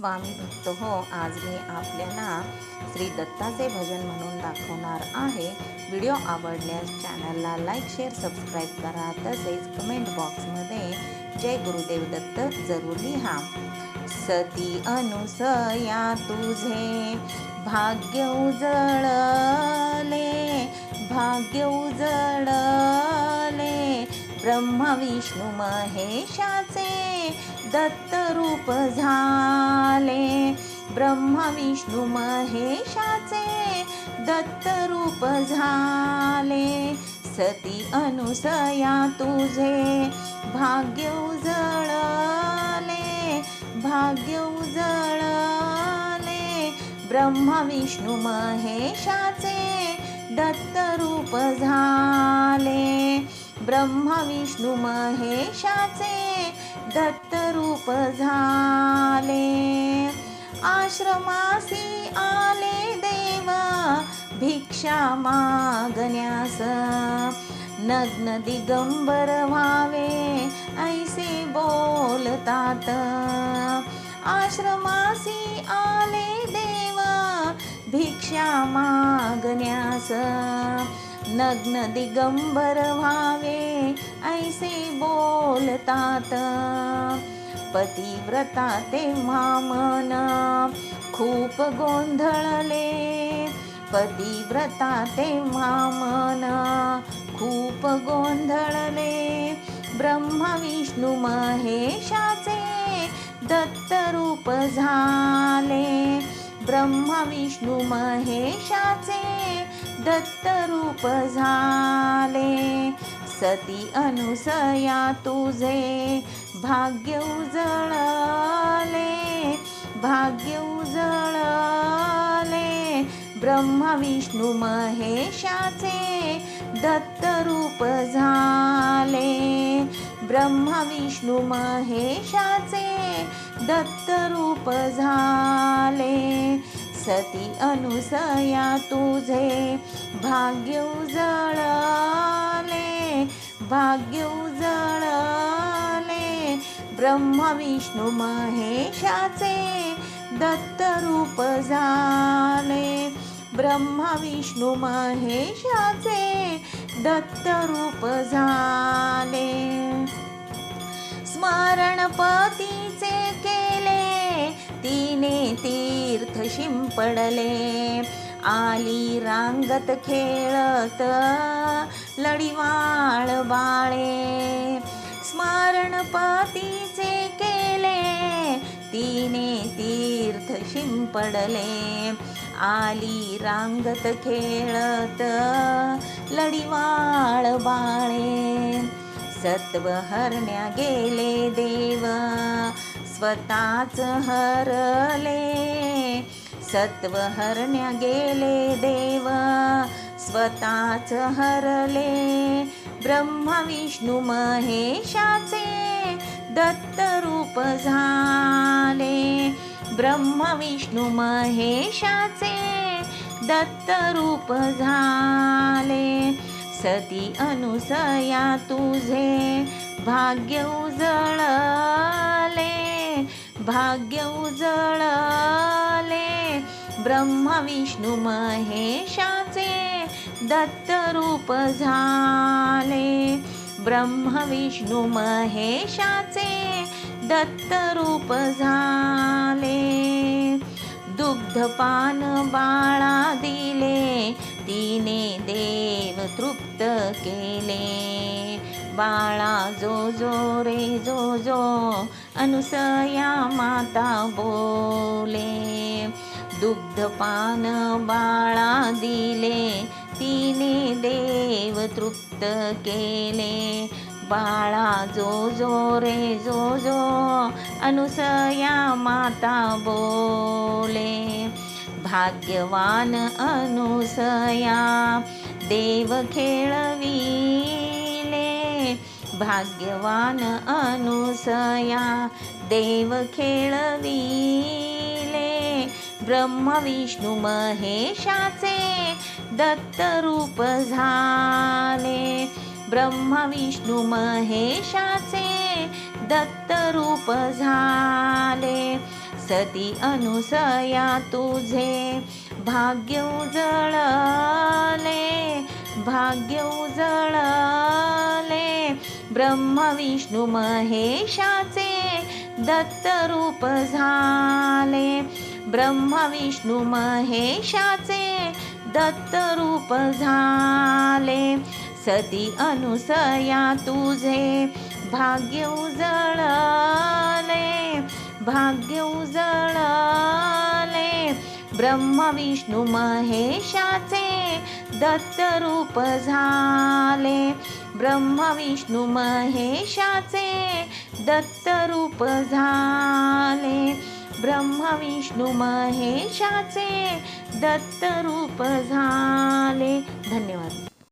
स्वामी भक्त हो आज मी आपल्याला श्री दत्ताचे भजन म्हणून दाखवणार आहे. व्हिडिओ आवडल्यास चॅनलला लाईक शेअर सबस्क्राईब करा. तसेच कमेंट बॉक्समध्ये जय गुरुदेव दत्त जरूर लिहा. सती अनुसया तुझे भाग्य उजळले भाग्य उजळले. ब्रह्मा विष्णू महेशाचे दत्त रूप झाले. ब्रह्मा विष्णू महेशाचे दत्त रूप झाले. सती अनुसया तुझे भाग्य उजळले भाग्य उजळले. ब्रह्मा विष्णू महेशाचे दत्त रूप झाले. ब्रह्मा विष्णू महेशाचे दत्तरूप झाले. आश्रमासी आले देव भिक्षा मागण्यास. नग्न दिगंबर व्हावे ऐसे बोलतात. आश्रमासी आले देव भिक्षा मागण्यास. नग्न दिगंबर व्हावे ऐसे बोलतात. पतिव्रता तेव्हा मन खूप गोंधळले. पतिव्रता तेव्हा मन खूप गोंधळले. ब्रह्मा विष्णू महेशाचे दत्तरूप झाले. ब्रह्मा विष्णू महेशाचे दत्त रूप झाले. सती अनुसया तुझे भाग्य उजळले भाग्य उजळले. ब्रह्मा विष्णू महेशाचे दत्त रूप झाले. ब्रह्मा विष्णू महेशाचे दत्त रूप झाले. सती अनुसया तुझे भाग्य उजळले भाग्य उजळले ब्रह्मविष्णू महेशाचे दत्त रूप झाले ब्रह्मविष्णू महेशाचे दत्त रूप झाले स्मरणपती शिंपडले आली रांगत खेळत लढीवाळ बाळे. स्मरणपतीचे केले. तिने तीर्थ शिंपडले आली रांगत खेळत लढीवाळ बाळे. सत्व हरण्या गेले देव. स्वतःच हरले. सत्व हरण्या गेले देव स्वतःच हरले. ब्रह्मविष्णू महेशाचे दत्त रूप झाले. ब्रह्मविष्णू महेशाचे दत्त रूप झाले. सती अनुसया तुझे भाग्य उजळले. भाग्य उजळ ब्रह्मविष्णू महेशाचे दत्त रूप झाले. ब्रह्मविष्णु महेशाचे दत्त रूप झाले. दुग्धपान बाळा दिले तिने देव तृप्त केले. बाळा जो जो रे जो जो अनुसया माता बोले. दुग्धपान बाळा दिले. तिने देव तृप्त केले. बाळा जो जो रे जो जो अनुसया माता बोले. भाग्यवान अनुसया देव खेळविले. भाग्यवान अनुसया देव खेळवी ब्रह्मविष्णू महेशाचे दत्त रूप झाले. ब्रह्मा विष्णू महेशाचे दत्त रूप झाले. सती अनुसया तुझे भाग्य उजळले भाग्य उजळले. ब्रह्म विष्णू महेशाचे दत्त रूप झाले. ब्रह्मविष्णू महेशाचे दत्त रूप झाले. सती अनुसया तुझे भाग्य उजळले भाग्य उजळले. ब्रह्मविष्णू महेशाचे दत्त रूप झाले. ब्रह्मविष्णू महेशाचे दत्त रूप झाले. ब्रह्मविष्णू महेशाचे दत्तरूप झाले. धन्यवाद.